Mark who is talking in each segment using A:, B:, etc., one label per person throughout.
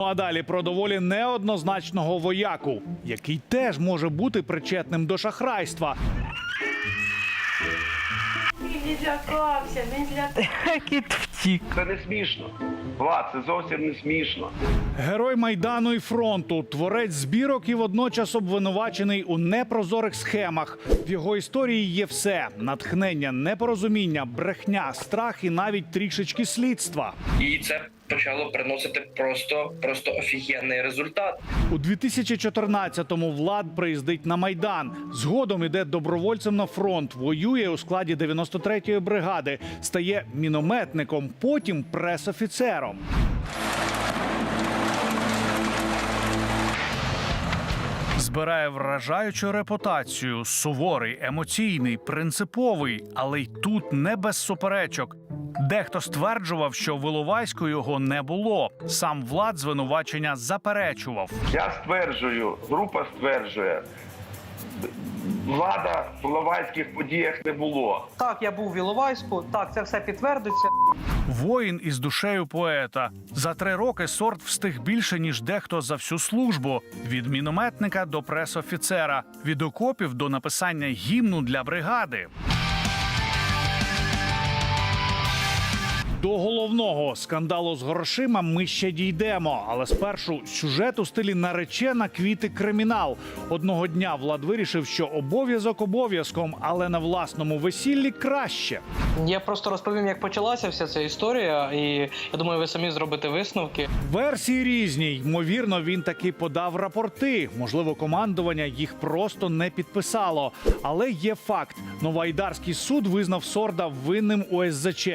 A: Ну, А далі про доволі неоднозначного вояку, який теж може бути причетним до шахрайства.
B: Він не злякався, не злякався.
C: Кіт втік.
D: Це не смішно. Влад, це зовсім не смішно.
A: Герой майдану і фронту, творець збірок і водночас обвинувачений у непрозорих схемах. В його історії є все: натхнення, непорозуміння, брехня, страх і навіть трішечки слідства.
E: і це почало приносити просто просто офігенний результат.
A: У 2014-му влад приїздить на майдан. Згодом іде добровольцем на фронт, воює у складі 93-ї бригади, стає мінометником, потім пресофіцером. Збирає вражаючу репутацію, суворий, емоційний, принциповий, але й тут не без суперечок. Дехто стверджував, що Виловайську його не було. Сам влад звинувачення заперечував.
D: Я стверджую, група стверджує, влада в Ловайських подіях не було.
C: Так, я був в Іловайську. Так, це все підтвердиться.
A: Воїн із душею поета. За три роки сорт встиг більше ніж дехто за всю службу: від мінометника до пресофіцера, від окопів до написання гімну для бригади. До головного скандалу з грошима ми ще дійдемо. Але спершу сюжет у стилі наречена квіти кримінал. Одного дня Влад вирішив, що обов'язок обов'язком, але на власному весіллі краще.
C: Я просто розповім, як почалася вся ця історія, і я думаю, ви самі зробите висновки.
A: Версії різні. Ймовірно, він таки подав рапорти. Можливо, командування їх просто не підписало. Але є факт: Новоайдарський суд визнав Сорда винним у СЗЧ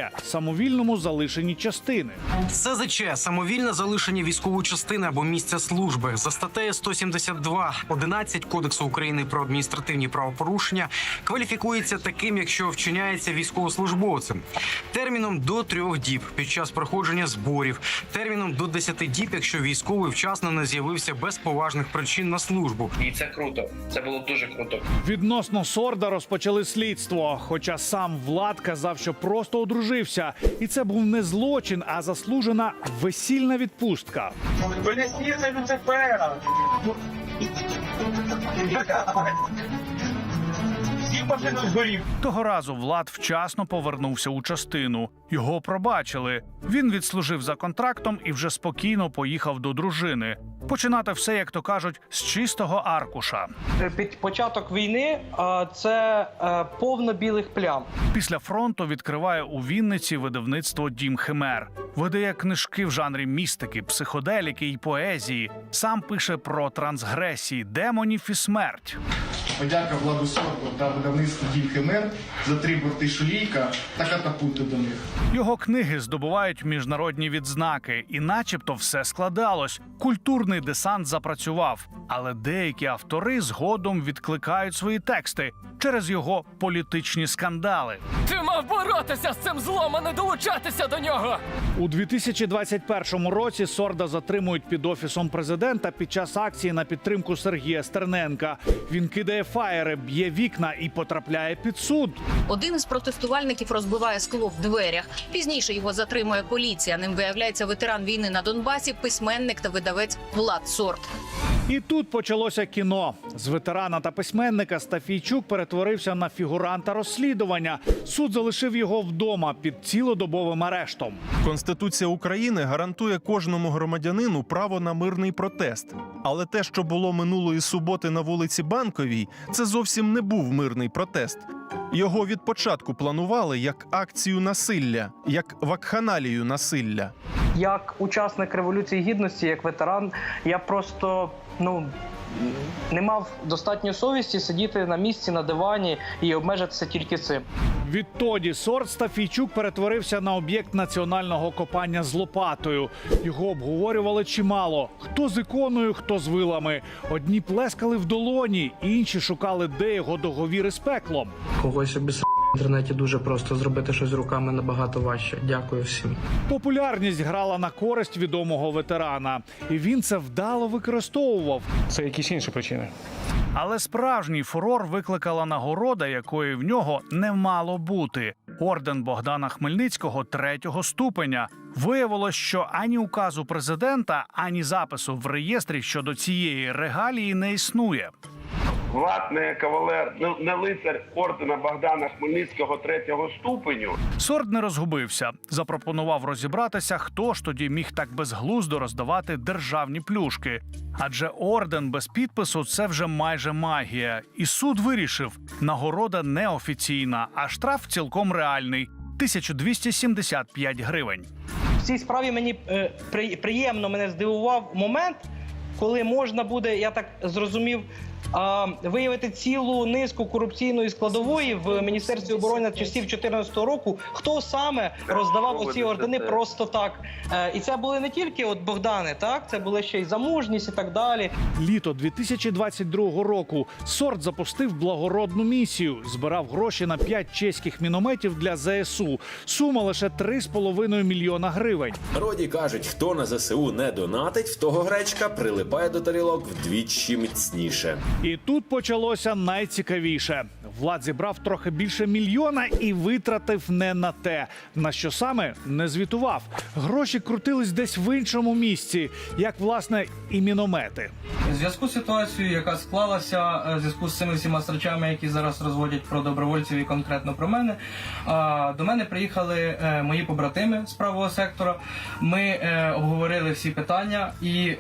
A: залишенні частини.
F: СЗЧ – самовільне залишення військової частини або місця служби за статтею 172 11 Кодексу України про адміністративні правопорушення кваліфікується таким, якщо вчиняється військовослужбовцем терміном до трьох діб під час проходження зборів, терміном до 10 діб, якщо військовий вчасно не з'явився без поважних причин на службу.
E: І це круто. Це було дуже круто.
A: Відносно Сорда розпочали слідство. Хоча сам Влад казав, що просто одружився, і це був не злочин, а заслужена весільна відпустка.
G: Машини згорів.
A: Того разу Влад вчасно повернувся у частину. Його пробачили. Він відслужив за контрактом і вже спокійно поїхав до дружини. Починати все, як то кажуть, з чистого аркуша.
C: Е, Під початок війни а, це е, повно білих плям.
A: Після фронту відкриває у Вінниці видавництво Дім Химер. Видає книжки в жанрі містики, психоделіки і поезії. Сам пише про трансгресії, демонів і смерть.
H: Подяка Владу Сорку та видавництву Дім Химер за три борти шолійка та катапульти до них.
A: Його книги здобувають міжнародні відзнаки, і, начебто, все складалось. Культурний десант запрацював, але деякі автори згодом відкликають свої тексти через його політичні скандали.
I: Ти мав боротися з цим злом, а не долучатися до нього.
A: У 2021 році Сорда затримують під офісом президента під час акції на підтримку Сергія Стерненка. Він кидає фаєри, б'є вікна і потрапляє під суд.
J: Один із протестувальників розбиває скло в дверях. Пізніше його затримує поліція. Ним виявляється ветеран війни на Донбасі, письменник та видавець Влад Сорт.
A: І тут почалося кіно. З ветерана та письменника Стафійчук перетворився на фігуранта розслідування. Суд залишив його вдома під цілодобовим арештом.
K: Конституція України гарантує кожному громадянину право на мирний протест. Але те, що було минулої суботи на вулиці Банковій, це зовсім не був мирний протест. Його від початку планували як акцію насилля, як вакханалію насилля.
C: Як учасник революції гідності, як ветеран, я просто ну. Не мав достатньо совісті сидіти на місці на дивані і обмежитися тільки цим.
A: Відтоді сорт Стафійчук перетворився на об'єкт національного копання з лопатою. Його обговорювали чимало: хто з іконою, хто з вилами. Одні плескали в долоні, інші шукали, де його договіри з пеклом.
C: Когось обіс в інтернеті дуже просто зробити щось руками набагато важче. Дякую всім.
A: Популярність грала на користь відомого ветерана, і він це вдало використовував.
G: Це якісь інші причини.
A: Але справжній фурор викликала нагорода, якої в нього не мало бути. Орден Богдана Хмельницького третього ступеня. Виявилось, що ані указу президента, ані запису в реєстрі щодо цієї регалії не існує.
D: Влад не кавалер, не- не лицар ордена Богдана Хмельницького третього ступеню.
A: Сорд не розгубився, запропонував розібратися, хто ж тоді міг так безглуздо роздавати державні плюшки. Адже орден без підпису це вже майже магія. І суд вирішив: нагорода неофіційна, а штраф цілком реальний 1275 гривень.
C: В цій справі мені е, приємно мене здивував момент, коли можна буде, я так зрозумів, а, виявити цілу низку корупційної складової в міністерстві оборони часів 2014 року. Хто саме роздавав оці ордени просто так? Е, і це були не тільки от Богдани, так це були ще й замужність і так далі.
A: Літо 2022 року Сорд запустив благородну місію. Збирав гроші на 5 чеських мінометів для ЗСУ. Сума лише 3,5 мільйона гривень.
L: Народі кажуть, хто на ЗСУ не донатить, в того гречка прилипає до тарілок вдвічі міцніше.
A: І тут почалося найцікавіше. Влад зібрав трохи більше мільйона і витратив не на те, на що саме не звітував. Гроші крутились десь в іншому місці, як власне і міномети.
M: У зв'язку з ситуацією, яка склалася, е, в зв'язку з цими всіма срачами, які зараз розводять про добровольців і конкретно про мене, до мене приїхали е, мої побратими з правого сектора. Ми е, обговорили всі питання і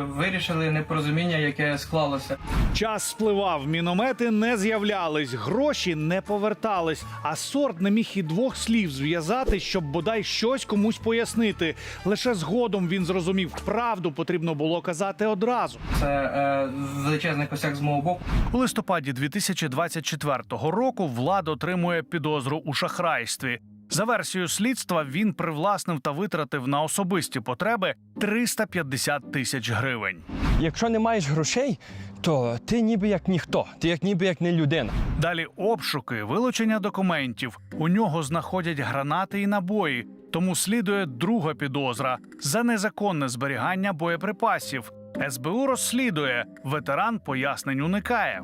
M: вирішили непорозуміння, яке склалося.
A: Час спливав, міномети не з'являлись, гроші не повертались. А сорт не міг і двох слів зв'язати, щоб бодай щось комусь пояснити. Лише згодом він зрозумів, правду потрібно було казати одразу.
M: Це е, величезний косяк з мого боку.
A: У листопаді 2024 року влада отримує підозру у шахрайстві. За версією слідства, він привласнив та витратив на особисті потреби 350 тисяч гривень.
N: Якщо не маєш грошей, то ти ніби як ніхто, ти як ніби як не людина.
A: Далі обшуки, вилучення документів. У нього знаходять гранати і набої. Тому слідує друга підозра за незаконне зберігання боєприпасів. СБУ розслідує. Ветеран пояснень уникає.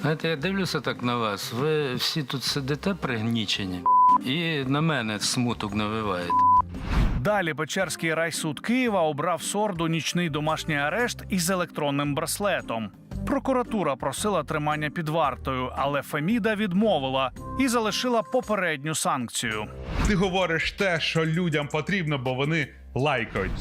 O: Знаєте, я дивлюся так на вас. Ви всі тут сидите пригнічені і на мене смуток навиваєте.
A: Далі Печерський райсуд Києва обрав сорду нічний домашній арешт із електронним браслетом. Прокуратура просила тримання під вартою, але Феміда відмовила і залишила попередню санкцію.
G: Ти говориш те, що людям потрібно, бо вони лайкають.